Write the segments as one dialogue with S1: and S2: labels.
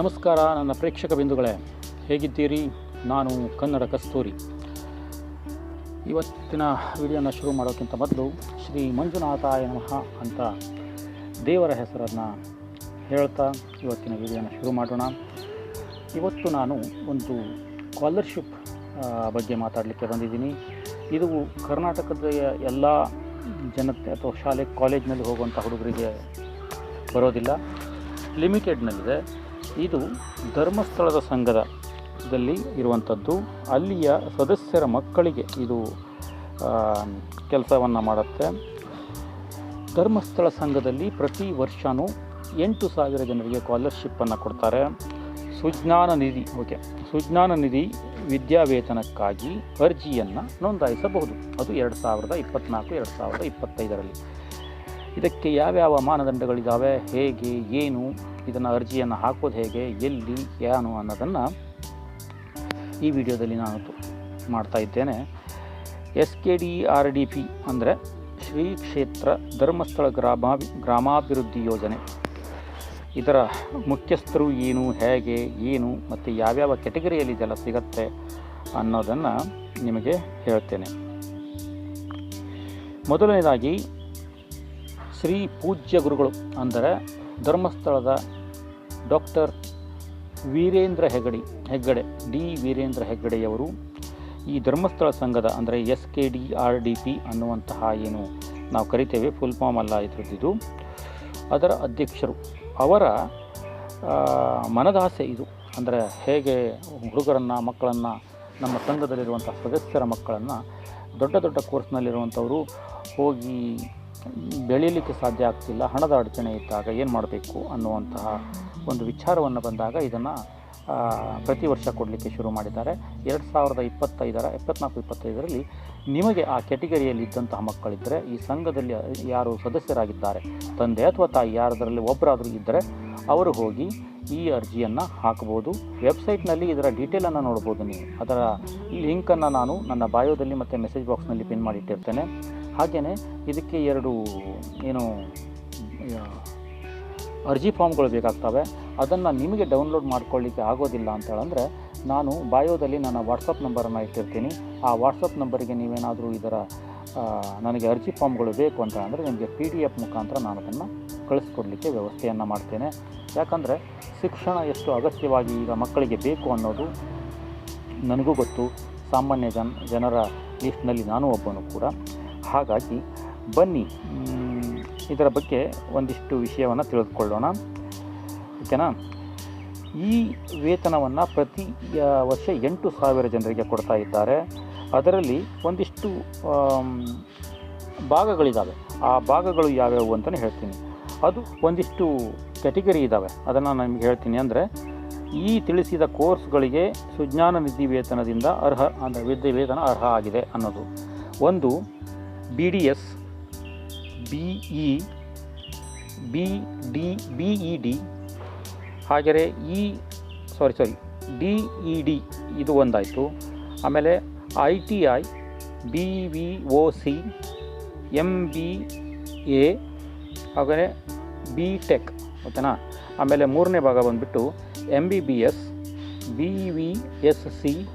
S1: ನಮಸ್ಕಾರ ನನ್ನ ಪ್ರೇಕ್ಷಕ ಬಿಂದುಗಳೇ. ಹೇಗಿದ್ದೀರಿ? ನಾನು ಕನ್ನಡ ಕಸ್ತೂರಿ. ಇವತ್ತಿನ ವಿಡಿಯೋನ ಶುರು ಮಾಡೋಕ್ಕಿಂತ ಮೊದಲು ಶ್ರೀ ಮಂಜುನಾಥಾಯ ನಮಃ ಅಂತ ದೇವರ ಹೆಸರನ್ನು ಹೇಳ್ತಾ ಇವತ್ತಿನ ವಿಡಿಯೋನ ಶುರು ಮಾಡೋಣ. ಇವತ್ತು ನಾನು ಒಂದು ಸ್ಕಾಲರ್ಶಿಪ್ ಬಗ್ಗೆ ಮಾತಾಡಲಿಕ್ಕೆ ಬಂದಿದ್ದೀನಿ. ಇದು ಕರ್ನಾಟಕದ ಎಲ್ಲ ಜನತೆ ಅಥವಾ ಶಾಲೆ, ಕಾಲೇಜ್ನಲ್ಲಿ ಹೋಗುವಂಥ ಹುಡುಗರಿಗೆ ಬರೋದಿಲ್ಲ. ಲಿಮಿಟೆಡ್ನಲ್ಲಿದೆ ಇದು ಧರ್ಮಸ್ಥಳದ ಸಂಘದಲ್ಲಿ ಇರುವಂಥದ್ದು. ಅಲ್ಲಿಯ ಸದಸ್ಯರ ಮಕ್ಕಳಿಗೆ ಇದು ಕೆಲಸವನ್ನು ಮಾಡುತ್ತೆ. ಧರ್ಮಸ್ಥಳ ಸಂಘದಲ್ಲಿ ಪ್ರತಿ ವರ್ಷವೂ ಎಂಟು ಸಾವಿರ ಜನರಿಗೆ ಸ್ಕಾಲರ್ಶಿಪ್ಪನ್ನು ಕೊಡ್ತಾರೆ. ಸುಜ್ಞಾನ ನಿಧಿ, ಓಕೆ. ಸುಜ್ಞಾನ ನಿಧಿ ವಿದ್ಯಾವೇತನಕ್ಕಾಗಿ ಅರ್ಜಿಯನ್ನು ನೋಂದಾಯಿಸಬಹುದು. ಅದು ಎರಡು ಸಾವಿರದ ಇಪ್ಪತ್ತ್ನಾಲ್ಕು ಎರಡು ಸಾವಿರದ ಇಪ್ಪತ್ತೈದರಲ್ಲಿ. ಇದಕ್ಕೆ ಯಾವ್ಯಾವ ಮಾನದಂಡಗಳಿದ್ದಾವೆ ಹೇಗೆ? ಏನು? ಇದನ್ನು ಅರ್ಜಿಯನ್ನು ಹಾಕೋದು ಹೇಗೆ, ಎಲ್ಲಿ ಏನು ಅನ್ನೋದನ್ನು ಈ ವಿಡಿಯೋದಲ್ಲಿ ನಾನು ಮಾಡ್ತಾ ಇದ್ದೇನೆ. S K D R D P ಅಂದರೆ ಶ್ರೀ ಕ್ಷೇತ್ರ ಧರ್ಮಸ್ಥಳ ಗ್ರಾಮ ಗ್ರಾಮಾಭಿವೃದ್ಧಿ ಯೋಜನೆ. ಇದರ ಮುಖ್ಯಸ್ಥರು ಏನು, ಹೇಗೆ, ಏನು, ಮತ್ತು ಯಾವ್ಯಾವ ಕೆಟಗರಿಯಲ್ಲಿ ಇದೆಲ್ಲ ಸಿಗತ್ತೆ ಅನ್ನೋದನ್ನು ನಿಮಗೆ ಹೇಳ್ತೇನೆ. ಮೊದಲನೇದಾಗಿ ಶ್ರೀ ಪೂಜ್ಯ ಗುರುಗಳು ಅಂದರೆ ಧರ್ಮಸ್ಥಳದ ಡಾಕ್ಟರ್ ವೀರೇಂದ್ರ ಹೆಗಡಿ, ಹೆಗ್ಗಡೆ, ಡಿ ವೀರೇಂದ್ರ ಹೆಗ್ಗಡೆಯವರು ಈ ಧರ್ಮಸ್ಥಳ ಸಂಘದ ಅಂದರೆ S K D R D P ಅನ್ನುವಂತಹ ಏನು ನಾವು ಕರಿತೇವೆ, ಫುಲ್ ಫಾರ್ಮ್ ಅಲ್ಲ ಇದ್ರದ್ದು ಅದರ ಅಧ್ಯಕ್ಷರು. ಅವರ ಮನದಾಸೆ ಇದು. ಅಂದರೆ ಹೇಗೆ ಹುಡುಗರನ್ನು, ಮಕ್ಕಳನ್ನು, ನಮ್ಮ ಸಂಘದಲ್ಲಿರುವಂಥ ಸದಸ್ಯರ ಮಕ್ಕಳನ್ನು ದೊಡ್ಡ ದೊಡ್ಡ ಕೋರ್ಸ್ನಲ್ಲಿರುವಂಥವರು ಹೋಗಿ ಬೆಳೀಲಿಕ್ಕೆ ಸಾಧ್ಯ ಆಗ್ತಿಲ್ಲ, ಹಣದ ಅಡಚಣೆ ಇದ್ದಾಗ ಏನು ಮಾಡಬೇಕು ಅನ್ನುವಂತಹ ಒಂದು ವಿಚಾರವನ್ನು ಬಂದಾಗ ಇದನ್ನು ಪ್ರತಿ ವರ್ಷ ಕೊಡಲಿಕ್ಕೆ ಶುರು ಮಾಡಿದ್ದಾರೆ. ಎರಡು ಸಾವಿರದ ಇಪ್ಪತ್ತೈದರ ಇಪ್ಪತ್ನಾಲ್ಕು ಇಪ್ಪತ್ತೈದರಲ್ಲಿ ನಿಮಗೆ ಆ ಕೆಟಗರಿಯಲ್ಲಿ ಇದ್ದಂತಹ ಮಕ್ಕಳಿದ್ದರೆ ಈ ಸಂಘದಲ್ಲಿ ಯಾರು ಸದಸ್ಯರಾಗಿದ್ದಾರೆ, ತಂದೆ ಅಥವಾ ತಾಯಿ ಯಾರದರಲ್ಲಿ ಒಬ್ಬರಾದರೂ ಇದ್ದರೆ ಅವರು ಹೋಗಿ ಈ ಅರ್ಜಿಯನ್ನು ಹಾಕ್ಬೋದು. ವೆಬ್ಸೈಟ್ನಲ್ಲಿ ಇದರ ಡೀಟೇಲನ್ನು ನೋಡ್ಬೋದು ನೀವು. ಅದರ ಲಿಂಕನ್ನು ನಾನು ನನ್ನ ಬಾಯೋದಲ್ಲಿ ಮತ್ತು ಮೆಸೇಜ್ ಬಾಕ್ಸ್ನಲ್ಲಿ ಪಿನ್ ಮಾಡಿಟ್ಟಿರ್ತೇನೆ ಹಾಗೆಯೇ ಇದಕ್ಕೆ ಎರಡು ಏನು ಅರ್ಜಿ ಫಾರ್ಮ್ಗಳು ಬೇಕಾಗ್ತವೆ. ಅದನ್ನು ನಿಮಗೆ ಡೌನ್ಲೋಡ್ ಮಾಡ್ಕೊಳ್ಳಿಕ್ಕೆ ಆಗೋದಿಲ್ಲ ಅಂತೇಳಂದರೆ ನಾನು ಬಾಯೋದಲ್ಲಿ ನನ್ನ ವಾಟ್ಸಪ್ ನಂಬರನ್ನು ಇಟ್ಟಿರ್ತೀನಿ. ಆ ವಾಟ್ಸಪ್ ನಂಬರಿಗೆ ನೀವೇನಾದರೂ ಇದರ ನನಗೆ ಅರ್ಜಿ ಫಾರ್ಮ್ಗಳು ಬೇಕು ಅಂತ ಅಂದರೆ ನಿಮಗೆ ಪಿ ಡಿ ಎಫ್ ಮುಖಾಂತರ ನಾನು ಅದನ್ನು ಕಳಿಸ್ಕೊಡ್ಲಿಕ್ಕೆ ವ್ಯವಸ್ಥೆಯನ್ನು ಮಾಡ್ತೇನೆ. ಯಾಕಂದರೆ ಶಿಕ್ಷಣ ಎಷ್ಟು ಅಗತ್ಯವಾಗಿ ಈಗ ಮಕ್ಕಳಿಗೆ ಬೇಕು ಅನ್ನೋದು ನನಗೂ ಗೊತ್ತು. ಸಾಮಾನ್ಯ ಜನ, ಜನರ ಲಿಸ್ಟ್ನಲ್ಲಿ ನಾನು ಒಬ್ಬನು ಕೂಡ. ಹಾಗಾಗಿ ಬನ್ನಿ. ಇದರ ಬಗ್ಗೆ ಒಂದಿಷ್ಟು ವಿಷಯವನ್ನು ತಿಳಿದುಕೊಳ್ಳೋಣ. ಓಕೆನಾ? ಈ ವೇತನವನ್ನು ಪ್ರತಿ ವರ್ಷ ಎಂಟು ಸಾವಿರ ಜನರಿಗೆ ಕೊಡ್ತಾ ಇದ್ದಾರೆ. ಅದರಲ್ಲಿ ಒಂದಿಷ್ಟು ಭಾಗಗಳಿದ್ದಾವೆ ಆ ಭಾಗಗಳು ಯಾವ್ಯಾವು ಅಂತಲೇ ಹೇಳ್ತೀನಿ. ಅದು ಒಂದಿಷ್ಟು ಕ್ಯಾಟಗರಿ ಇದ್ದಾವೆ ಅದನ್ನು ನಾನು ನಿಮಗೆ ಹೇಳ್ತೀನಿ ಅಂದರೆ, ಈ ತಿಳಿಸಿದ ಕೋರ್ಸ್ಗಳಿಗೆ ಸುಜ್ಞಾನ ನಿಧಿ ವೇತನದಿಂದ ಅರ್ಹ, ಅಂದರೆ ವಿದ್ಯೆ ವೇತನ ಅರ್ಹ ಆಗಿದೆ ಅನ್ನೋದು. ಒಂದು B D S B E B D B E D ಹಾಗೆ E sorry sorry D E D ಇದು ಒಂದಾಯಿತು. ಆಮೇಲೆ I T I B V O C M B A ಹಾಗೆ ಬಿ ಟೆಕ್ ಓಕೆನಾ ಆಮೇಲೆ ಮೂರನೇ ಭಾಗ ಬಂದುಬಿಟ್ಟು M B B S B V S C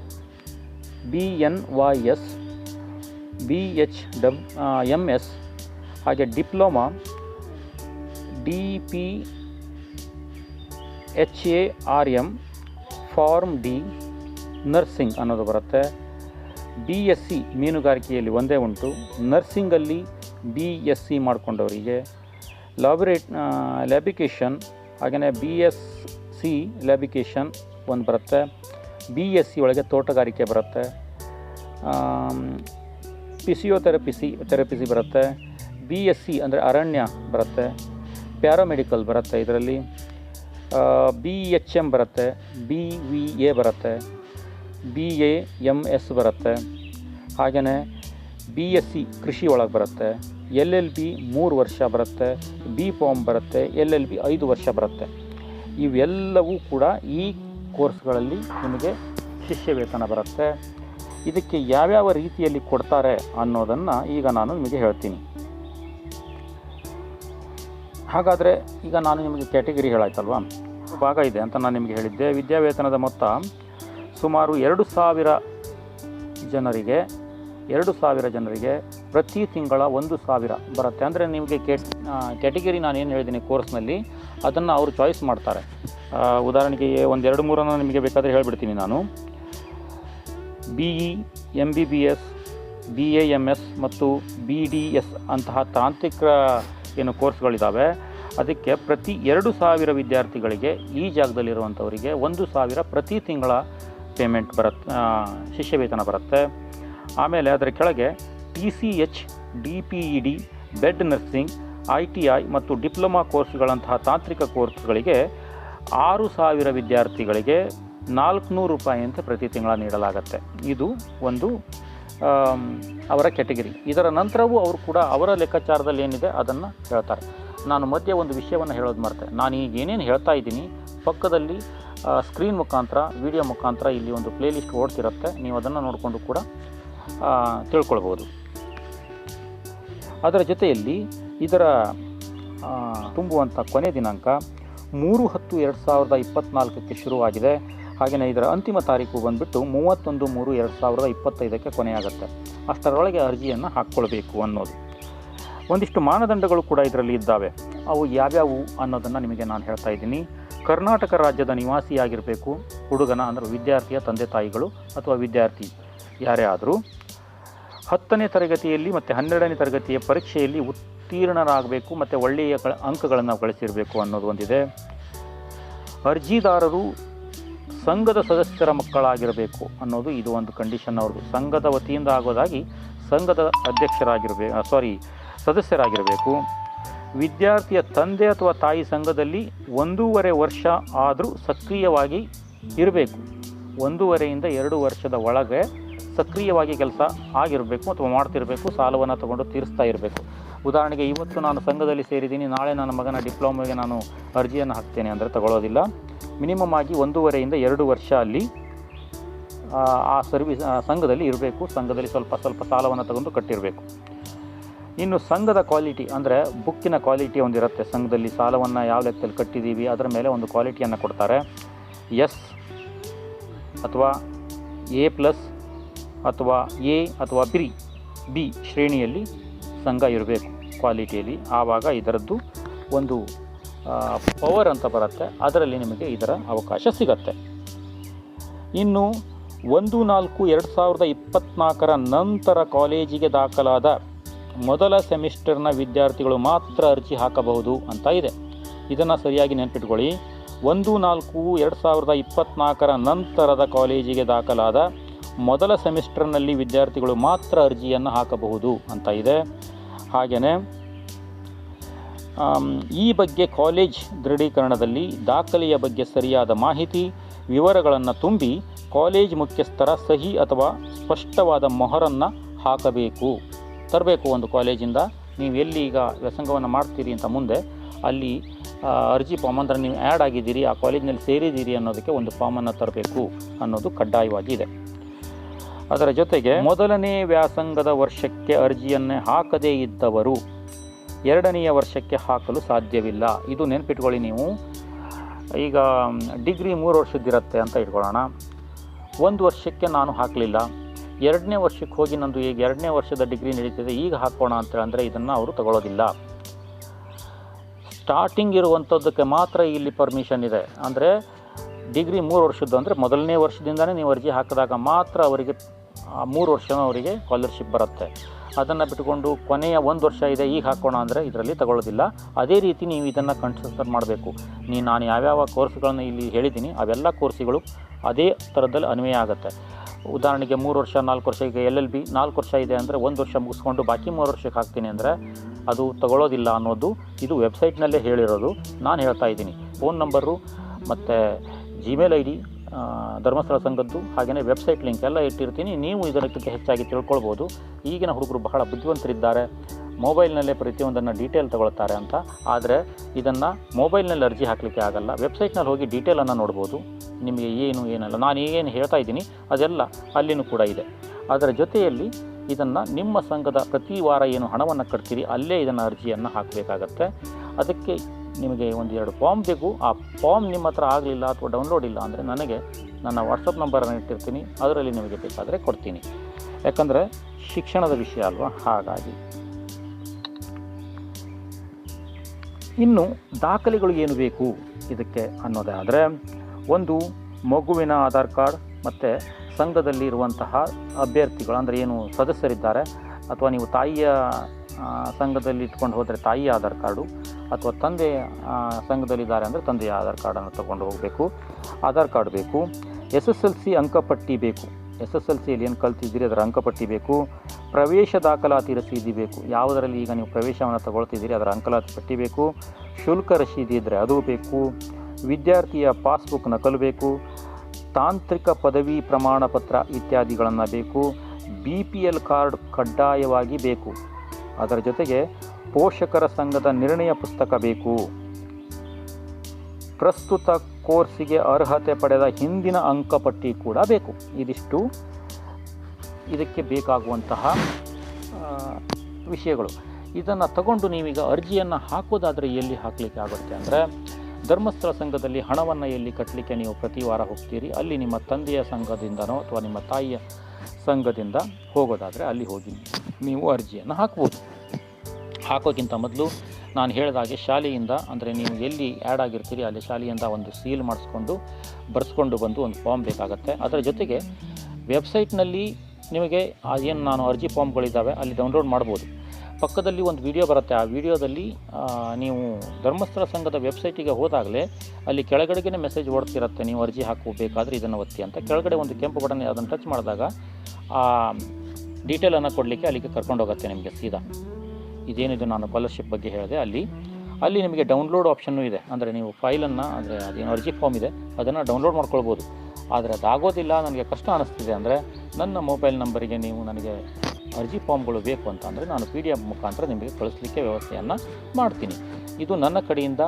S1: B N Y S B H W M S ಹಾಗೆ diploma D P H A R M pharm D, nursing ಅನ್ನೋದು ಬರುತ್ತೆ. B S C ಮೀನುಗಾರಿಕೆಯಲ್ಲಿ ಒಂದೇ ಉಂಟು. ನರ್ಸಿಂಗಲ್ಲಿ ಬಿ ಎಸ್ ಸಿ ಮಾಡಿಕೊಂಡವರಿಗೆ. ಲಾಬರೇಟ್ ಲ್ಯಾಬಿಕೇಷನ್ ಹಾಗೆಯೇ ಬಿ ಎಸ್ ಸಿ ಲ್ಯಾಬಿಕೇಷನ್ ಒಂದು ಬರುತ್ತೆ. ಬಿ ಎಸ್ ಸಿ ಒಳಗೆ ತೋಟಗಾರಿಕೆ ಬರುತ್ತೆ. ಪಿಸಿಯೋಥೆರಪಿಸಿ ಥೆರಪಿಸಿ ಬರುತ್ತೆ. ಬಿ ಎಸ್ ಸಿ ಅಂದರೆ ಅರಣ್ಯ ಬರುತ್ತೆ. ಪ್ಯಾರಾಮೆಡಿಕಲ್ ಬರುತ್ತೆ ಇದರಲ್ಲಿ. ಬಿ ಎಚ್ ಎಂ ಬರುತ್ತೆ. ಬಿ ವಿ ಎ ಬರುತ್ತೆ. ಬಿ ಎ ಎಂ ಎಸ್ ಬರುತ್ತೆ. ಹಾಗೆಯೇ ಬಿ ಎಸ್ ಸಿ ಕೃಷಿ ಒಳಗೆ ಬರುತ್ತೆ. ಎಲ್ ಎಲ್ ಬಿ ಮೂರು ವರ್ಷ ಬರುತ್ತೆ. ಬಿ ಫಾರ್ಮ್ ಬರುತ್ತೆ. ಎಲ್ ಎಲ್ ಬಿ ಐದು ವರ್ಷ ಬರುತ್ತೆ. ಇವೆಲ್ಲವೂ ಕೂಡ ಈ ಕೋರ್ಸ್ಗಳಲ್ಲಿ ನಿಮಗೆ ಶಿಷ್ಯವೇತನ ಬರುತ್ತೆ. ಇದಕ್ಕೆ ಯಾವ್ಯಾವ ರೀತಿಯಲ್ಲಿ ಕೊಡ್ತಾರೆ ಅನ್ನೋದನ್ನು ಈಗ ನಾನು ನಿಮಗೆ ಹೇಳ್ತೀನಿ. ಹಾಗಾದರೆ ಈಗ ನಾನು ನಿಮಗೆ ಕ್ಯಾಟಗರಿ ಹೇಳಾಯ್ತಲ್ವಾ? ಭಾಗ ಇದೆ ಅಂತ ನಾನು ನಿಮಗೆ ಹೇಳಿದ್ದೆ. ವಿದ್ಯಾವೇತನದ ಮೊತ್ತ ಸುಮಾರು ಎರಡು ಸಾವಿರ ಜನರಿಗೆ, ಎರಡು ಸಾವಿರ ಜನರಿಗೆ ಪ್ರತಿ ತಿಂಗಳ ಒಂದು ಸಾವಿರ ಬರುತ್ತೆ. ಅಂದರೆ ನಿಮಗೆ ಕೆಟ್ ಕ್ಯಾಟಗಿರಿ ನಾನು ಏನು ಹೇಳಿದ್ದೀನಿ ಕೋರ್ಸ್ನಲ್ಲಿ, ಅದನ್ನು ಅವರು ಚಾಯ್ಸ್ ಮಾಡ್ತಾರೆ. ಉದಾಹರಣೆಗೆ ಒಂದು ಎರಡು ಮೂರನ್ನು ನಿಮಗೆ ಬೇಕಾದರೆ ಹೇಳಿಬಿಡ್ತೀನಿ ನಾನು. B E M B B S B A M S ಮತ್ತು ಬಿ ಡಿ ಎಸ್ ಅಂತಹ ತಾಂತ್ರಿಕ ಏನು ಕೋರ್ಸ್ಗಳಿದ್ದಾವೆ ಅದಕ್ಕೆ ಪ್ರತಿ ಎರಡು ಸಾವಿರ ವಿದ್ಯಾರ್ಥಿಗಳಿಗೆ ಈ ಜಾಗದಲ್ಲಿರುವಂಥವರಿಗೆ ಒಂದು ಸಾವಿರ ಪ್ರತಿ ತಿಂಗಳ ಪೇಮೆಂಟ್ ಬರುತ್ತೆ ಶಿಷ್ಯವೇತನ ಶಿಷ್ಯ ವೇತನ ಬರುತ್ತೆ. ಆಮೇಲೆ ಅದರ ಕೆಳಗೆ T C H D P E D bed nursing, I T I ಮತ್ತು ಡಿಪ್ಲೊಮಾ ಕೋರ್ಸ್ಗಳಂತಹ ತಾಂತ್ರಿಕ ಕೋರ್ಸ್ಗಳಿಗೆ ಆರು ಸಾವಿರ ವಿದ್ಯಾರ್ಥಿಗಳಿಗೆ ನಾಲ್ಕುನೂರು ಅಂತ ಪ್ರತಿ ತಿಂಗಳ ನೀಡಲಾಗತ್ತೆ. ಇದು ಒಂದು ಅವರ ಕ್ಯಾಟಗರಿ. ಇದರ ನಂತರವೂ ಅವರು ಕೂಡ ಅವರ ಲೆಕ್ಕಾಚಾರದಲ್ಲಿ ಏನಿದೆ ಅದನ್ನು ಹೇಳ್ತಾರೆ. ನಾನು ಮಧ್ಯೆ ಒಂದು ವಿಷಯವನ್ನು ಹೇಳೋದು ಮಾಡ್ತೆ ನಾನು ಈಗ ಏನೇನು ಹೇಳ್ತಾ ಇದ್ದೀನಿ, ಪಕ್ಕದಲ್ಲಿ ಸ್ಕ್ರೀನ್ ಮುಖಾಂತರ, ವಿಡಿಯೋ ಮುಖಾಂತರ ಇಲ್ಲಿ ಒಂದು ಪ್ಲೇಲಿಸ್ಟ್ ಓಡ್ತಿರುತ್ತೆ. ನೀವು ಅದನ್ನು ನೋಡಿಕೊಂಡು ಕೂಡ ತಿಳ್ಕೊಳ್ಬೋದು ಅದರ ಜೊತೆಯಲ್ಲಿ ಇದರ ತುಂಬುವಂಥ ಕೊನೆ ದಿನಾಂಕ ಮೂರು ಹತ್ತು ಎರಡು ಸಾವಿರದ ಇಪ್ಪತ್ತ್ನಾಲ್ಕಕ್ಕೆ ಶುರುವಾಗಿದೆ. ಹಾಗೆಯೇ ಇದರ ಅಂತಿಮ ತಾರೀಕು ಬಂದುಬಿಟ್ಟು ಮೂವತ್ತೊಂದು ಮೂರು ಎರಡು ಸಾವಿರದ ಇಪ್ಪತ್ತೈದಕ್ಕೆ ಕೊನೆಯಾಗುತ್ತೆ. ಅಷ್ಟರೊಳಗೆ ಅರ್ಜಿಯನ್ನು ಹಾಕ್ಕೊಳ್ಬೇಕು ಅನ್ನೋದು. ಒಂದಿಷ್ಟು ಮಾನದಂಡಗಳು ಕೂಡ ಇದರಲ್ಲಿ ಇದ್ದಾವೆ. ಅವು ಯಾವ್ಯಾವು ಅನ್ನೋದನ್ನು ನಿಮಗೆ ನಾನು ಹೇಳ್ತಾ ಇದ್ದೀನಿ. ಕರ್ನಾಟಕ ರಾಜ್ಯದ ನಿವಾಸಿಯಾಗಿರಬೇಕು. ಹುಡುಗನ ಅಂದರೆ ವಿದ್ಯಾರ್ಥಿಯ ತಂದೆ ತಾಯಿಗಳು ಅಥವಾ ವಿದ್ಯಾರ್ಥಿ ಯಾರೇ ಆದರೂ. ಹತ್ತನೇ ತರಗತಿಯಲ್ಲಿ ಮತ್ತು ಹನ್ನೆರಡನೇ ತರಗತಿಯ ಪರೀಕ್ಷೆಯಲ್ಲಿ ಉತ್ತೀರ್ಣರಾಗಬೇಕು ಮತ್ತು ಒಳ್ಳೆಯ ಗಳ ಅಂಕಗಳನ್ನು ಗಳಿಸಿರಬೇಕು ಅನ್ನೋದು ಒಂದಿದೆ. ಅರ್ಜಿದಾರರು ಸಂಘದ ಸದಸ್ಯರ ಮಕ್ಕಳಾಗಿರಬೇಕು ಅನ್ನೋದು ಇದು ಒಂದು ಕಂಡೀಷನ್ ಅವ್ರದ್ದು. ಸಂಘದ ವತಿಯಿಂದ ಆಗೋದಾಗಿ ಸಂಘದ ಅಧ್ಯಕ್ಷರಾಗಿರಬೇಕು ಸಾರಿ ಸದಸ್ಯರಾಗಿರಬೇಕು. ವಿದ್ಯಾರ್ಥಿಯ ತಂದೆ ಅಥವಾ ತಾಯಿ ಸಂಘದಲ್ಲಿ ಒಂದೂವರೆ ವರ್ಷ ಆದರೂ ಸಕ್ರಿಯವಾಗಿ ಇರಬೇಕು. ಒಂದೂವರೆಯಿಂದ ಎರಡು ವರ್ಷದ ಒಳಗೆ ಸಕ್ರಿಯವಾಗಿ ಕೆಲಸ ಆಗಿರಬೇಕು ಅಥವಾ ಮಾಡ್ತಿರಬೇಕು, ಸಾಲವನ್ನು ತಗೊಂಡು ತೀರಿಸ್ತಾ ಇರಬೇಕು. ಉದಾಹರಣೆಗೆ, ಇವತ್ತು ನಾನು ಸಂಘದಲ್ಲಿ ಸೇರಿದ್ದೀನಿ, ನಾಳೆ ನನ್ನ ಮಗನ ಡಿಪ್ಲೊಮೆಗೆ ನಾನು ಅರ್ಜಿಯನ್ನು ಹಾಕ್ತೇನೆ ಅಂದರೆ ತಗೊಳ್ಳೋದಿಲ್ಲ ಮಿನಿಮಮ್ ಆಗಿ ಒಂದೂವರೆಯಿಂದ ಎರಡು ವರ್ಷ ಅಲ್ಲಿ ಆ, ಸರ್ವಿಸ್ ಸಂಘದಲ್ಲಿ ಇರಬೇಕು. ಸಂಘದಲ್ಲಿ ಸ್ವಲ್ಪ ಸ್ವಲ್ಪ ಸಾಲವನ್ನು ತಗೊಂಡು ಕಟ್ಟಿರಬೇಕು. ಇನ್ನು ಸಂಘದ ಕ್ವಾಲಿಟಿ ಅಂದರೆ ಬುಕ್ಕಿನ ಕ್ವಾಲಿಟಿ ಒಂದಿರುತ್ತೆ. ಸಂಘದಲ್ಲಿ ಸಾಲವನ್ನು ಯಾವ ಲೆಕ್ಕದಲ್ಲಿ ಕಟ್ಟಿದ್ದೀವಿ ಅದರ ಮೇಲೆ ಒಂದು ಕ್ವಾಲಿಟಿಯನ್ನು ಕೊಡ್ತಾರೆ. ಎಸ್ ಅಥವಾ ಎ ಪ್ಲಸ್ ಅಥವಾ ಎ ಅಥವಾ ಬಿ ಬಿ ಶ್ರೇಣಿಯಲ್ಲಿ ಸಂಘ ಇರಬೇಕು ಕ್ವಾಲಿಟಿಯಲ್ಲಿ. ಆವಾಗ ಇದರದ್ದು ಒಂದು ಪವರ್ ಅಂತ ಬರುತ್ತೆ. ಅದರಲ್ಲಿ ನಿಮಗೆ ಇದರ ಅವಕಾಶ ಸಿಗತ್ತೆ. ಇನ್ನು ಒಂದು ನಾಲ್ಕು ಎರಡು ಸಾವಿರದ ಇಪ್ಪತ್ತ್ನಾಲ್ಕರ ನಂತರ ಕಾಲೇಜಿಗೆ ದಾಖಲಾದ ಮೊದಲ ಸೆಮಿಸ್ಟರ್ನ ವಿದ್ಯಾರ್ಥಿಗಳು ಮಾತ್ರ ಅರ್ಜಿ ಹಾಕಬಹುದು ಅಂತ ಇದೆ. ಇದನ್ನು ಸರಿಯಾಗಿ ನೆನಪಿಟ್ಕೊಳ್ಳಿ. ಒಂದು ನಾಲ್ಕು ಎರಡು ಸಾವಿರದ ಇಪ್ಪತ್ತ್ನಾಲ್ಕರ ನಂತರದ ಕಾಲೇಜಿಗೆ ದಾಖಲಾದ ಮೊದಲ ಸೆಮಿಸ್ಟರ್ನಲ್ಲಿ ವಿದ್ಯಾರ್ಥಿಗಳು ಮಾತ್ರ ಅರ್ಜಿಯನ್ನು ಹಾಕಬಹುದು ಅಂತ ಇದೆ. ಹಾಗೆಯೇ ಈ ಬಗ್ಗೆ ಕಾಲೇಜ್ ದೃಢೀಕರಣದಲ್ಲಿ ದಾಖಲೆಯ ಬಗ್ಗೆ ಸರಿಯಾದ ಮಾಹಿತಿ, ವಿವರಗಳನ್ನು ತುಂಬಿ ಕಾಲೇಜ್ ಮುಖ್ಯಸ್ಥರ ಸಹಿ ಅಥವಾ ಸ್ಪಷ್ಟವಾದ ಮೊಹರನ್ನು ಹಾಕಬೇಕು. ತರಬೇಕು ಒಂದು ಕಾಲೇಜಿಂದ. ನೀವು ಎಲ್ಲಿ ಈಗ ವ್ಯಸಂಗವನ್ನು ಮಾಡ್ತೀರಿ ಅಂತ ಮುಂದೆ ಅಲ್ಲಿ ಅರ್ಜಿ ಫಾರ್ಮ್ ಅಂದರೆ ನೀವು ಆ್ಯಡ್ ಆಗಿದ್ದೀರಿ, ಆ ಕಾಲೇಜಿನಲ್ಲಿ ಸೇರಿದ್ದೀರಿ ಅನ್ನೋದಕ್ಕೆ ಒಂದು ಫಾರ್ಮನ್ನು ತರಬೇಕು ಅನ್ನೋದು ಕಡ್ಡಾಯವಾಗಿದೆ ಅದರ ಜೊತೆಗೆ ಮೊದಲನೇ ವ್ಯಾಸಂಗದ ವರ್ಷಕ್ಕೆ ಅರ್ಜಿಯನ್ನೇ ಹಾಕದೇ ಇದ್ದವರು ಎರಡನೆಯ ವರ್ಷಕ್ಕೆ ಹಾಕಲು ಸಾಧ್ಯವಿಲ್ಲ. ಇದು ನೆನಪಿಟ್ಕೊಳ್ಳಿ ನೀವು. ಈಗ ಡಿಗ್ರಿ ಮೂರು ವರ್ಷದ್ದಿರುತ್ತೆ ಅಂತ ಇಟ್ಕೊಳ್ಳೋಣ. ಒಂದು ವರ್ಷಕ್ಕೆ ನಾನು ಹಾಕಲಿಲ್ಲ. ಎರಡನೇ ವರ್ಷಕ್ಕೆ ಹೋಗಿ ನಂದು ಈಗ ಎರಡನೇ ವರ್ಷದ ಡಿಗ್ರಿ ನಡೀತಿದೆ. ಈಗ ಹಾಕೋಣ ಅಂತ ಅಂದರೆ ಇದನ್ನು ಅವರು ತಗೊಳ್ಳೋದಿಲ್ಲ ಸ್ಟಾರ್ಟಿಂಗ್ ಇರುವಂಥದ್ದಕ್ಕೆ ಮಾತ್ರ ಇಲ್ಲಿ ಪರ್ಮಿಷನ್ ಇದೆ. ಅಂದರೆ, ಡಿಗ್ರಿ ಮೂರು ವರ್ಷದ್ದು ಅಂದರೆ ಮೊದಲನೇ ವರ್ಷದಿಂದನೇ ನೀವು ಅರ್ಜಿ ಹಾಕಿದಾಗ ಮಾತ್ರ ಅವರಿಗೆ ಮೂರು ವರ್ಷನೂ ಅವರಿಗೆ ಸ್ಕಾಲರ್ಶಿಪ್ ಬರುತ್ತೆ. ಅದನ್ನು ಬಿಟ್ಟುಕೊಂಡು ಕೊನೆಯ ಒಂದು ವರ್ಷ ಇದೆ, ಈಗ ಹಾಕೋಣ ಅಂದರೆ ಇದರಲ್ಲಿ ತಗೊಳ್ಳೋದಿಲ್ಲ. ಅದೇ ರೀತಿ ನೀವು ಇದನ್ನು ಕನ್ಸಿಡರ್ ಮಾಡಬೇಕು. ನೀ ನಾನು ಯಾವ್ಯಾವ ಕೋರ್ಸ್ಗಳನ್ನು ಇಲ್ಲಿ ಹೇಳಿದ್ದೀನಿ, ಅವೆಲ್ಲ ಕೋರ್ಸ್ಗಳು ಅದೇ ಥರದಲ್ಲಿ ಅನ್ವಯ ಆಗುತ್ತೆ. ಉದಾಹರಣೆಗೆ ಮೂರು ವರ್ಷ, ನಾಲ್ಕು ವರ್ಷ, ಈಗ ಎಲ್ ಎಲ್ ಬಿ ನಾಲ್ಕು ವರ್ಷ ಇದೆ ಅಂದರೆ ಒಂದು ವರ್ಷ ಮುಗಿಸ್ಕೊಂಡು ಬಾಕಿ ಮೂರು ವರ್ಷಕ್ಕೆ ಹಾಕ್ತೀನಿ ಅಂದರೆ ಅದು ತಗೊಳ್ಳೋದಿಲ್ಲ ಅನ್ನೋದು ಇದು ವೆಬ್ಸೈಟ್ನಲ್ಲೇ ಹೇಳಿರೋದು. ನಾನು ಹೇಳ್ತಾ ಇದ್ದೀನಿ. ಫೋನ್ ನಂಬರು ಮತ್ತು ಜಿಮೇಲ್ ಐ ಡಿ ಧರ್ಮಸ್ಥಳ ಸಂಘದ್ದು ಹಾಗೆಯೇ ವೆಬ್ಸೈಟ್ ಲಿಂಕ್ ಎಲ್ಲ ಇಟ್ಟಿರ್ತೀನಿ. ನೀವು ಇದಕ್ಕೆ ಹೆಚ್ಚಾಗಿ ತಿಳ್ಕೊಳ್ಬೋದು. ಈಗಿನ ಹುಡುಗರು ಬಹಳ ಬುದ್ಧಿವಂತರಿದ್ದಾರೆ. ಮೊಬೈಲ್ನಲ್ಲೇ ಪ್ರತಿಯೊಂದನ್ನು ಡೀಟೇಲ್ ತಗೊಳ್ತಾರೆ ಅಂತ. ಆದರೆ ಇದನ್ನು ಮೊಬೈಲ್ನಲ್ಲಿ ಅರ್ಜಿ ಹಾಕಲಿಕ್ಕೆ ಆಗಲ್ಲ. ವೆಬ್ಸೈಟ್ನಲ್ಲಿ ಹೋಗಿ ಡೀಟೇಲನ್ನು ನೋಡ್ಬೋದು. ನಿಮಗೆ ಏನು, ಏನಲ್ಲ. ನಾನು ಏನು ಹೇಳ್ತಾ ಇದ್ದೀನಿ. ಅದೆಲ್ಲ ಅಲ್ಲಿನೂ ಕೂಡ ಇದೆ. ಅದರ ಜೊತೆಯಲ್ಲಿ ಇದನ್ನು ನಿಮ್ಮ ಸಂಘದ ಪ್ರತಿ ವಾರ ಏನು ಹಣವನ್ನು ಕಟ್ತೀರಿ, ಅಲ್ಲೇ ಇದನ್ನು ಅರ್ಜಿಯನ್ನು ಹಾಕಬೇಕಾಗತ್ತೆ. ಅದಕ್ಕೆ ನಿಮಗೆ ಒಂದು ಎರಡು ಫಾರ್ಮ್ ಬೇಕು. ಆ ಫಾರ್ಮ್ ನಿಮ್ಮ ಹತ್ರ ಆಗಲಿಲ್ಲ ಅಥವಾ ಡೌನ್ಲೋಡ್ ಇಲ್ಲ ಅಂದರೆ ನನಗೆ ನನ್ನ ವಾಟ್ಸಪ್ ನಂಬರನ್ನು ಇಟ್ಟಿರ್ತೀನಿ. ಅದರಲ್ಲಿ ನಿಮಗೆ ಬೇಕಾದರೆ ಕೊಡ್ತೀನಿ. ಯಾಕಂದರೆ ಶಿಕ್ಷಣದ ವಿಷಯ ಅಲ್ವಾ? ಹಾಗಾಗಿ. ಇನ್ನು ದಾಖಲೆಗಳು ಏನು ಬೇಕು ಇದಕ್ಕೆ ಅನ್ನೋದೇ ಆದರೆ ಒಂದು ಮಗುವಿನ ಆಧಾರ್ ಕಾರ್ಡ್ ಮತ್ತು ಸಂಘದಲ್ಲಿ ಇರುವಂತಹ ಅಭ್ಯರ್ಥಿಗಳು ಅಂದರೆ ಏನು ಸದಸ್ಯರಿದ್ದಾರೆ ಅಥವಾ ನೀವು ತಾಯಿಯ ಸಂಘದಲ್ಲಿ ಇಟ್ಕೊಂಡು ಹೋದರೆ ತಾಯಿಯ ಆಧಾರ್ ಕಾರ್ಡು ಅಥವಾ ತಂದೆ ಸಂಘದಲ್ಲಿದ್ದಾರೆ ಅಂದರೆ ತಂದೆಯ ಆಧಾರ್ ಕಾರ್ಡನ್ನು ತಗೊಂಡು ಹೋಗಬೇಕು. ಆಧಾರ್ ಕಾರ್ಡ್ ಬೇಕು. ಎಸ್ ಎಸ್ ಎಲ್ ಸಿ ಅಂಕಪಟ್ಟಿ ಬೇಕು. ಎಸ್ ಎಸ್ ಎಲ್ ಸಿಯಲ್ಲಿ ಏನು ಕಲ್ತಿದ್ದೀರಿ? ಅದರ ಅಂಕಪಟ್ಟಿ ಬೇಕು. ಪ್ರವೇಶ ದಾಖಲಾತಿ ರಸೀದಿ ಬೇಕು. ಯಾವುದರಲ್ಲಿ ಈಗ ನೀವು ಪ್ರವೇಶವನ್ನು ತಗೊಳ್ತಿದ್ದೀರಿ? ಅದರ ಅಂಕಲಾತಿ ಪಟ್ಟಿ ಬೇಕು. ಶುಲ್ಕ ರಸೀದಿ ಇದ್ದರೆ ಅದು ಬೇಕು. ವಿದ್ಯಾರ್ಥಿಯ ಪಾಸ್ಬುಕ್ ನಕಲು ಬೇಕು. ತಾಂತ್ರಿಕ ಪದವಿ ಪ್ರಮಾಣ ಪತ್ರ ಇತ್ಯಾದಿಗಳನ್ನು ಬೇಕು. ಬಿ ಪಿ ಎಲ್ ಕಾರ್ಡ್ ಕಡ್ಡಾಯವಾಗಿ ಬೇಕು. ಅದರ ಜೊತೆಗೆ ಪೋಷಕರ ಸಂಘದ ನಿರ್ಣಯ ಪುಸ್ತಕ ಬೇಕು. ಪ್ರಸ್ತುತ ಕೋರ್ಸಿಗೆ ಅರ್ಹತೆ ಪಡೆದ ಹಿಂದಿನ ಅಂಕಪಟ್ಟಿ ಕೂಡ ಬೇಕು. ಇದಿಷ್ಟು. ಇದಕ್ಕೆ ಬೇಕಾಗುವಂತಹ ವಿಷಯಗಳು. ಇದನ್ನು ತಗೊಂಡು ನೀವೀಗ ಅರ್ಜಿಯನ್ನು ಹಾಕೋದಾದರೆ ಎಲ್ಲಿ ಹಾಕಲಿಕ್ಕೆ ಆಗುತ್ತೆ ಅಂದರೆ ಧರ್ಮಸ್ಥಳ ಸಂಘದಲ್ಲಿ ಹಣವನ್ನು ಎಲ್ಲಿ ಕಟ್ಟಲಿಕ್ಕೆ ನೀವು ಪ್ರತಿ ವಾರ ಹೋಗ್ತೀರಿ? ಅಲ್ಲಿ ನಿಮ್ಮ ತಂದೆಯ ಸಂಘದಿಂದನೋ ಅಥವಾ ನಿಮ್ಮ ತಾಯಿಯ ಸಂಘದಿಂದ ಹೋಗೋದಾದರೆ ಅಲ್ಲಿ ಹೋಗಿ ನೀವು ಅರ್ಜಿಯನ್ನು ಹಾಕ್ಬೋದು. ಹಾಕೋಕ್ಕಿಂತ ಮೊದಲು ನಾನು ಹೇಳಿದಾಗೆ ಶಾಲೆಯಿಂದ, ಅಂದರೆ ನೀವು ಎಲ್ಲಿ ಆ್ಯಡ್ ಆಗಿರ್ತೀರಿ ಅಲ್ಲಿ ಶಾಲೆಯಿಂದ ಒಂದು ಸೀಲ್ ಮಾಡಿಸ್ಕೊಂಡು ಬರೆಸ್ಕೊಂಡು ಬಂದು ಒಂದು ಫಾರ್ಮ್ ಬೇಕಾಗುತ್ತೆ. ಅದರ ಜೊತೆಗೆ ವೆಬ್ಸೈಟ್ನಲ್ಲಿ ನಿಮಗೆ ಏನು ನಾನು ಅರ್ಜಿ ಫಾರ್ಮ್ಗಳಿದ್ದಾವೆ ಅಲ್ಲಿ ಡೌನ್ಲೋಡ್ ಮಾಡ್ಬೋದು. ಪಕ್ಕದಲ್ಲಿ ಒಂದು ವಿಡಿಯೋ ಬರುತ್ತೆ. ಆ ವಿಡಿಯೋದಲ್ಲಿ ನೀವು ಧರ್ಮಸ್ಥಳ ಸಂಘದ ವೆಬ್ಸೈಟಿಗೆ ಹೋದಾಗಲೇ ಅಲ್ಲಿ ಕೆಳಗಡೆಗೆ ಮೆಸೇಜ್ ಓಡ್ತಿರುತ್ತೆ. ನೀವು ಅರ್ಜಿ ಹಾಕಬೇಕಾದ್ರೆ ಇದನ್ನು ಒತ್ತಿ ಅಂತ. ಕೆಳಗಡೆ ಒಂದು ಕೆಂಪು ಬಟನ್ ಅದನ್ನು ಟಚ್ ಮಾಡಿದಾಗ, ಆ ಡೀಟೇಲನ್ನು ಕೊಡಲಿಕ್ಕೆ ಅಲ್ಲಿಗೆ ಕರ್ಕೊಂಡು ಹೋಗುತ್ತೆ ನಿಮಗೆ ಸೀದಾ. ಇದೇನಿದು ನಾನು ಸ್ಕಾಲರ್ಶಿಪ್ ಬಗ್ಗೆ ಹೇಳಿದೆ. ಅಲ್ಲಿ ಅಲ್ಲಿ ನಿಮಗೆ ಡೌನ್ಲೋಡ್ ಆಪ್ಷನ್ನು ಇದೆ. ಅಂದರೆ ನೀವು ಫೈಲನ್ನು ಅಂದರೆ ಅದೇನು ಅರ್ಜಿ ಫಾರ್ಮ್ ಇದೆ, ಅದನ್ನು ಡೌನ್ಲೋಡ್ ಮಾಡ್ಕೊಳ್ಬೋದು. ಆದರೆ ಅದಾಗೋದಿಲ್ಲ, ನನಗೆ ಕಷ್ಟ ಅನ್ನಿಸ್ತಿದೆ ಅಂದರೆ ನನ್ನ ಮೊಬೈಲ್ ನಂಬರಿಗೆ ನೀವು ನನಗೆ ಅರ್ಜಿ ಫಾರ್ಮ್ಗಳು ಬೇಕು ಅಂತ ಅಂದರೆ ನಾನು ಪಿ ಡಿ ಎಫ್ ಮುಖಾಂತರ ನಿಮಗೆ ಕಳಿಸ್ಲಿಕ್ಕೆ ವ್ಯವಸ್ಥೆಯನ್ನು ಮಾಡ್ತೀನಿ. ಇದು ನನ್ನ ಕಡೆಯಿಂದ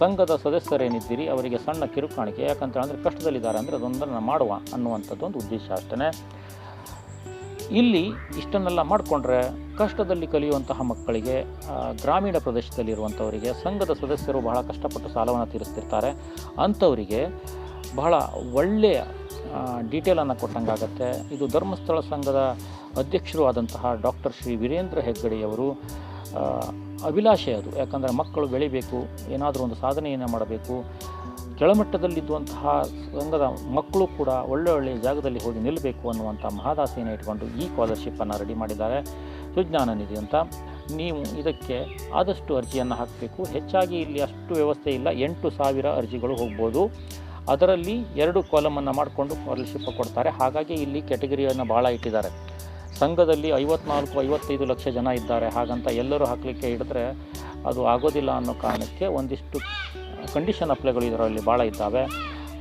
S1: ಸಂಘದ ಸದಸ್ಯರೇನಿದ್ದೀರಿ, ಅವರಿಗೆ ಸಣ್ಣ ಕಿರುಕಾಣಿಕೆ ಯಾಕಂತ ಕಷ್ಟದಲ್ಲಿದ್ದಾರೆ ಅಂದರೆ ಅದೊಂದನ್ನು ಮಾಡುವ ಅನ್ನುವಂಥದ್ದು ಒಂದು ಉದ್ದೇಶ ಅಷ್ಟೇ ಇಲ್ಲಿ ಇಷ್ಟನ್ನೆಲ್ಲ ಮಾಡಿಕೊಂಡ್ರೆ ಕಷ್ಟದಲ್ಲಿ ಕಲಿಯುವಂತಹ ಮಕ್ಕಳಿಗೆ ಗ್ರಾಮೀಣ ಪ್ರದೇಶದಲ್ಲಿರುವಂಥವರಿಗೆ, ಸಂಘದ ಸದಸ್ಯರು ಬಹಳ ಕಷ್ಟಪಟ್ಟು ಸಾಲವನ್ನು ತೀರಿಸ್ತಿರ್ತಾರೆ. ಅಂಥವರಿಗೆ ಬಹಳ ಒಳ್ಳೆಯ ಡೀಟೇಲನ್ನು ಕೊಟ್ಟಂಗಾಗತ್ತೆ. ಇದು ಧರ್ಮಸ್ಥಳ ಸಂಘದ ಅಧ್ಯಕ್ಷರು ಆದಂತಹ ಡಾಕ್ಟರ್ ಶ್ರೀ ವೀರೇಂದ್ರ ಹೆಗ್ಗಡೆಯವರು ಅಭಿಲಾಷೆ ಅದು. ಯಾಕಂದರೆ ಮಕ್ಕಳು ಬೆಳಿಬೇಕು, ಏನಾದರೂ ಒಂದು ಸಾಧನೆಯನ್ನು ಮಾಡಬೇಕು. ಕೆಳಮಟ್ಟದಲ್ಲಿದ್ದಂತಹ ಸಂಘದ ಮಕ್ಕಳು ಕೂಡ ಒಳ್ಳೆ ಒಳ್ಳೆಯ ಜಾಗದಲ್ಲಿ ಹೋಗಿ ನಿಲ್ಲಬೇಕು ಅನ್ನುವಂಥ ಮಹಾದಾಸೆಯನ್ನು ಇಟ್ಕೊಂಡು ಈ ಸ್ಕಾಲರ್ಶಿಪ್ಪನ್ನು ರೆಡಿ ಮಾಡಿದ್ದಾರೆ. ಸುಜ್ಞಾನ ನಿಧಿ ಅಂತ. ನೀವು ಇದಕ್ಕೆ ಆದಷ್ಟು ಅರ್ಜಿಯನ್ನು ಹಾಕಬೇಕು. ಹೆಚ್ಚಾಗಿ ಇಲ್ಲಿ ಅಷ್ಟು ವ್ಯವಸ್ಥೆ ಇಲ್ಲ. ಎಂಟು ಸಾವಿರ ಅರ್ಜಿಗಳು ಹೋಗ್ಬೋದು. ಅದರಲ್ಲಿ ಎರಡು ಕಾಲಮನ್ನು ಮಾಡಿಕೊಂಡು ಸ್ಕಾಲರ್ಶಿಪ್ ಕೊಡ್ತಾರೆ. ಹಾಗಾಗಿ ಇಲ್ಲಿ ಕ್ಯಾಟಗರಿಯನ್ನು ಭಾಳ ಇಟ್ಟಿದ್ದಾರೆ. ಸಂಘದಲ್ಲಿ ಐವತ್ನಾಲ್ಕು, ಐವತ್ತೈದು ಲಕ್ಷ ಜನ ಇದ್ದಾರೆ. ಹಾಗಂತ ಎಲ್ಲರೂ ಹಾಕಲಿಕ್ಕೆ ಹಿಡಿದ್ರೆ ಅದು ಆಗೋದಿಲ್ಲ ಅನ್ನೋ ಕಾರಣಕ್ಕೆ ಒಂದಿಷ್ಟು ಕಂಡೀಷನ್ ಅಪ್ಲೈಗಳು ಇದರಲ್ಲಿ ಭಾಳ ಇದ್ದಾವೆ.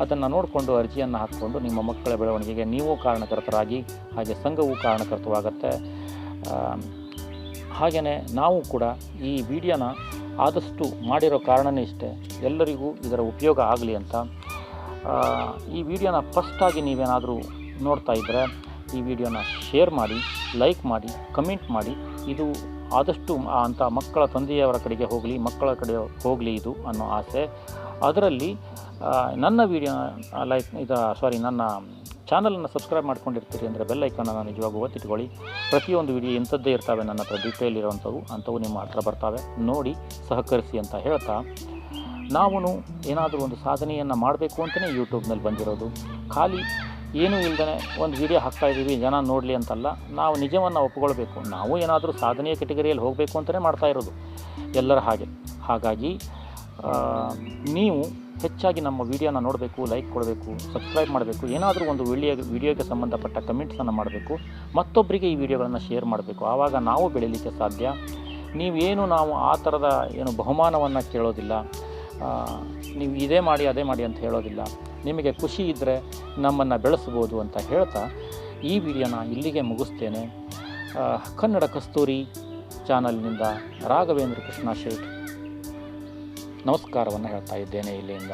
S1: ಅದನ್ನು ನೋಡಿಕೊಂಡು ಅರ್ಜಿಯನ್ನು ಹಾಕ್ಕೊಂಡು ನಿಮ್ಮ ಮಕ್ಕಳ ಬೆಳವಣಿಗೆಗೆ ನೀವು ಕಾರಣಕರ್ತರಾಗಿ ಹಾಗೆ ಸಂಘವೂ ಕಾರಣಕರ್ತವಾಗತ್ತೆ. ಹಾಗೆಯೇ ನಾವು ಕೂಡ ಈ ವಿಡಿಯೋನ ಆದಷ್ಟು ಮಾಡಿರೋ ಕಾರಣನೇ ಇಷ್ಟೇ. ಎಲ್ಲರಿಗೂ ಇದರ ಉಪಯೋಗ ಆಗಲಿ ಅಂತ. ಈ ವಿಡಿಯೋನ ಫಸ್ಟಾಗಿ ನೀವೇನಾದರೂ ನೋಡ್ತಾ ಇದ್ದರೆ ಈ ವಿಡಿಯೋನ ಶೇರ್ ಮಾಡಿ, ಲೈಕ್ ಮಾಡಿ, ಕಮೆಂಟ್ ಮಾಡಿ. ಇದು ಆದಷ್ಟು ಅಂಥ ಮಕ್ಕಳ ತಂದೆಯವರ ಕಡೆಗೆ ಹೋಗಲಿ, ಮಕ್ಕಳ ಕಡೆ ಹೋಗಲಿ ಇದು ಅನ್ನೋ ಆಸೆ. ಅದರಲ್ಲಿ ನನ್ನ ವಿಡಿಯೋ ಲೈಕ್, ಇದು ಸಾರಿ ನನ್ನ ಚಾನಲನ್ನು ಸಬ್ಸ್ಕ್ರೈಬ್ ಮಾಡ್ಕೊಂಡಿರ್ತೀರಿ ಅಂದರೆ ಬೆಲ್ ಐಕನ್ನ ನಿಜವಾಗೂ ಒತ್ತಿಟ್ಕೊಳ್ಳಿ. ಪ್ರತಿಯೊಂದು ವಿಡಿಯೋ ಇಂಥದ್ದೇ ಇರ್ತವೆ, ನನ್ನ ಹತ್ರ ಇರೋವಂಥವು, ಅಂಥವು ನಿಮ್ಮ ಹತ್ರ ಬರ್ತವೆ. ನೋಡಿ, ಸಹಕರಿಸಿ ಅಂತ ಹೇಳ್ತಾ. ನಾವು ಏನಾದರೂ ಒಂದು ಸಾಧನೆಯನ್ನು ಮಾಡಬೇಕು ಅಂತಲೇ ಯೂಟ್ಯೂಬ್ನಲ್ಲಿ ಬಂದಿರೋದು. ಖಾಲಿ ಏನೂ ಇಲ್ಲದೇ ಒಂದು ವಿಡಿಯೋ ಹಾಕ್ತಾ ಇದ್ದೀವಿ, ಜನ ನೋಡಲಿ ಅಂತಲ್ಲ. ನಾವು ನಿಜವನ್ನು ಒಪ್ಕೊಳ್ಬೇಕು. ನಾವು ಏನಾದರೂ ಸಾಧನೆಯ ಕೆಟಗರಿಯಲ್ಲಿ ಹೋಗಬೇಕು ಅಂತಲೇ ಮಾಡ್ತಾ ಇರೋದು ಎಲ್ಲರ ಹಾಗೆ. ಹಾಗಾಗಿ ನೀವು ಹೆಚ್ಚಾಗಿ ನಮ್ಮ ವಿಡಿಯೋನ ನೋಡಬೇಕು ಲೈಕ್ ಕೊಡಬೇಕು ಸಬ್ಸ್ಕ್ರೈಬ್ ಮಾಡಬೇಕು. ಏನಾದರೂ ಒಂದು ವಿಡಿಯೋ ವಿಡಿಯೋಗೆ ಸಂಬಂಧಪಟ್ಟ ಕಮೆಂಟ್ಸನ್ನು ಮಾಡಬೇಕು. ಮತ್ತೊಬ್ಬರಿಗೆ ಈ ವಿಡಿಯೋಗಳನ್ನು ಶೇರ್ ಮಾಡಬೇಕು. ಆವಾಗ ನಾವು ಬೆಳೀಲಿಕ್ಕೆ ಸಾಧ್ಯ. ನೀವೇನು ನಾವು ಆ ಥರದ ಏನು ಬಹುಮಾನವನ್ನು ಕೇಳೋದಿಲ್ಲ. ನೀವು ಇದೇ ಮಾಡಿ, ಅದೇ ಮಾಡಿ ಅಂತ ಹೇಳೋದಿಲ್ಲ. ನಿಮಗೆ ಖುಷಿ ಇದ್ದರೆ ನಮ್ಮನ್ನು ಬೆಳೆಸ್ಬೋದು ಅಂತ ಹೇಳ್ತಾ ಈ ವಿಡಿಯೋನ ಇಲ್ಲಿಗೆ ಮುಗಿಸ್ತೇನೆ. ಕನ್ನಡ ಕಸ್ತೂರಿ ಚಾನಲ್ನಿಂದ ರಾಘವೇಂದ್ರ ಕೃಷ್ಣ ಶೇಟ್ ನಮಸ್ಕಾರವನ್ನು ಹೇಳ್ತಾ ಇದ್ದೇನೆ ಇಲ್ಲಿಂದ.